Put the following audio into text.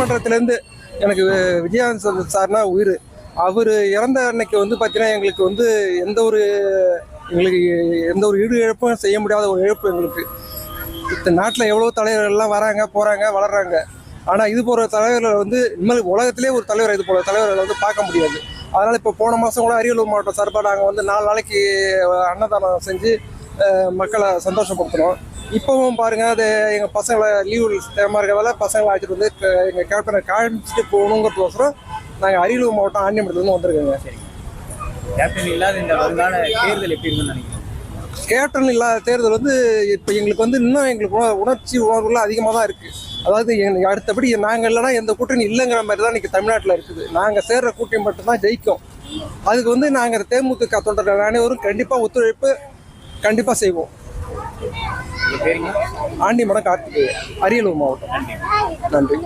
சட்டமன்றத்திலேருந்து எனக்கு விஜயகாந்த் சார்னா உயிர். அவர் இறந்த அன்னைக்கு வந்து பார்த்தீங்கன்னா எங்களுக்கு வந்து எந்த ஒரு எங்களுக்கு எந்த ஒரு ஈடு இழப்பும் செய்ய முடியாத ஒரு இழப்பு எங்களுக்கு. இந்த நாட்டில் எவ்வளோ தலைவர்கள்லாம் வராங்க போகிறாங்க வளர்கிறாங்க ஆனால் இது போகிற தலைவர்களை வந்து இனிமேல் உலகத்திலே ஒரு தலைவர் இது போல தலைவர்களை வந்து பார்க்க முடியாது. அதனால் இப்போ போன மாதம் கூட அரியலூர் மாவட்டம் சார்பாக நாங்கள் வந்து நாலு நாளைக்கு அன்னதானம் செஞ்சு மக்களை சந்தோஷப்படுத்துகிறோம் இப்போவும் பாருங்கள் அது எங்கள் பசங்களை லீவு டைமாக இருக்கிறதால பசங்களை அழைச்சிட்டு வந்து எங்கள் கேப்டனை காமிச்சிட்டு போகணுங்கிறதுக்கோசரம் நாங்கள் அரியலூர் மாவட்டம் ஆண்டியமட்டத்துலேருந்து வந்திருக்கோங்க. கேப்டன் இல்லாத இந்த வருங்கால தேர்தல் எப்படி இருக்குன்னு நினைக்கிறேன் கேப்டன் இல்லாத தேர்தல் வந்து இப்போ எங்களுக்கு வந்து இன்னும் எங்களுக்கு உண- உணர்ச்சி உணர்வுகள் அதிகமாக தான் இருக்குது அதாவது எங்களுக்கு அடுத்தபடி நாங்கள் இல்லைன்னா எந்த கூட்டணி இல்லைங்கிற மாதிரி தான் இன்றைக்கி தமிழ்நாட்டில் இருக்குது. நாங்கள் சேர்ற கூட்டணி மட்டும்தான் ஜெயிக்கும். அதுக்கு வந்து நாங்கள் தேமுதிக தொண்டர்கள் அனைவரும் கண்டிப்பாக ஒத்துழைப்பு கண்டிப்பாக செய்வோம். ஆண்டிமடம் கார்த்திகேயன் அரியலூர் மாவட்டம். நன்றி.